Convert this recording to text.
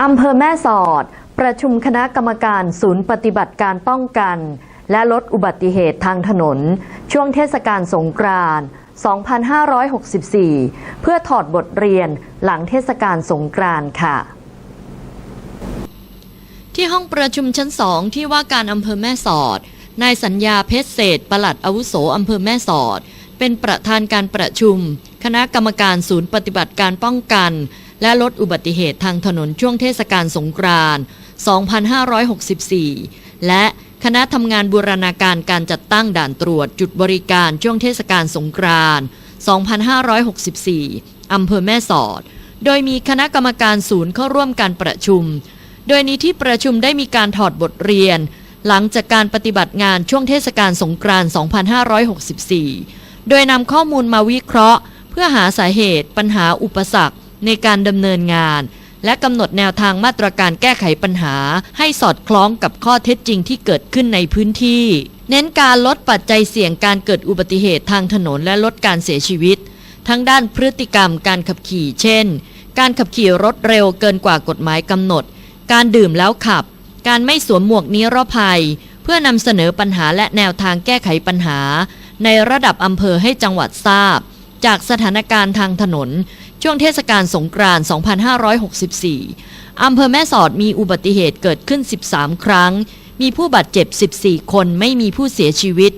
อำเภอแม่สอด ประชุมคณะกรรมการศูนย์ปฏิบัติการป้องกัน และลดอุบัติเหตุทางถนน ช่วงเทศกาลสงกรานต์2564 เพื่อถอดบทเรียนหลังเทศกาลสงกรานต์ค่ะ ที่ห้องประชุมชั้นสองที่ว่าการอำเภอแม่สอด นายสัญญาเพชรเศษปลัดอาวุโสอำเภอแม่สอด เป็นประธานการประชุม คณะกรรมการศูนย์ปฏิบัติการป้องกัน และลดอุบัติเหตุทางถนนช่วงเทศกาลสงกรานต์2564 และคณะทำงานบูรณาการการจัดตั้งด่านตรวจจุดบริการช่วงเทศกาลสงกรานต์2564 อำเภอแม่สอด โดยมีคณะกรรมการศูนย์เข้าร่วมการประชุม โดยในที่ประชุมได้มีการถอดบทเรียน หลังจากการปฏิบัติงานช่วงเทศกาลสงกรานต์2564 โดยนำข้อมูลมาวิเคราะห์ เพื่อหาสาเหตุ ปัญหาอุปสรรค ในการดำเนินงาน และกำหนดแนวทางมาตรการแก้ไขปัญหา ให้สอดคล้องกับข้อเท็จจริงที่เกิดขึ้นในพื้นที่ เน้นการลดปัจจัยเสี่ยงการเกิดอุบัติเหตุทางถนนและลดการเสียชีวิต ทั้งด้านพฤติกรรมการขับขี่ เช่น การขับขี่รถเร็วเกินกว่ากฎหมายกำหนด การดื่มแล้วขับ การไม่สวมหมวกนิรภัย เพื่อนำเสนอปัญหาและแนวทางแก้ไขปัญหา ในระดับอำเภอให้จังหวัดทราบจากสถานการณ์ทางถนน ช่วงเทศกาลสงกรานต์ 2564 อำเภอแม่สอดมีอุบัติเหตุเกิดขึ้น 13 ครั้ง มีผู้บาดเจ็บ 14 คนไม่มีผู้เสียชีวิต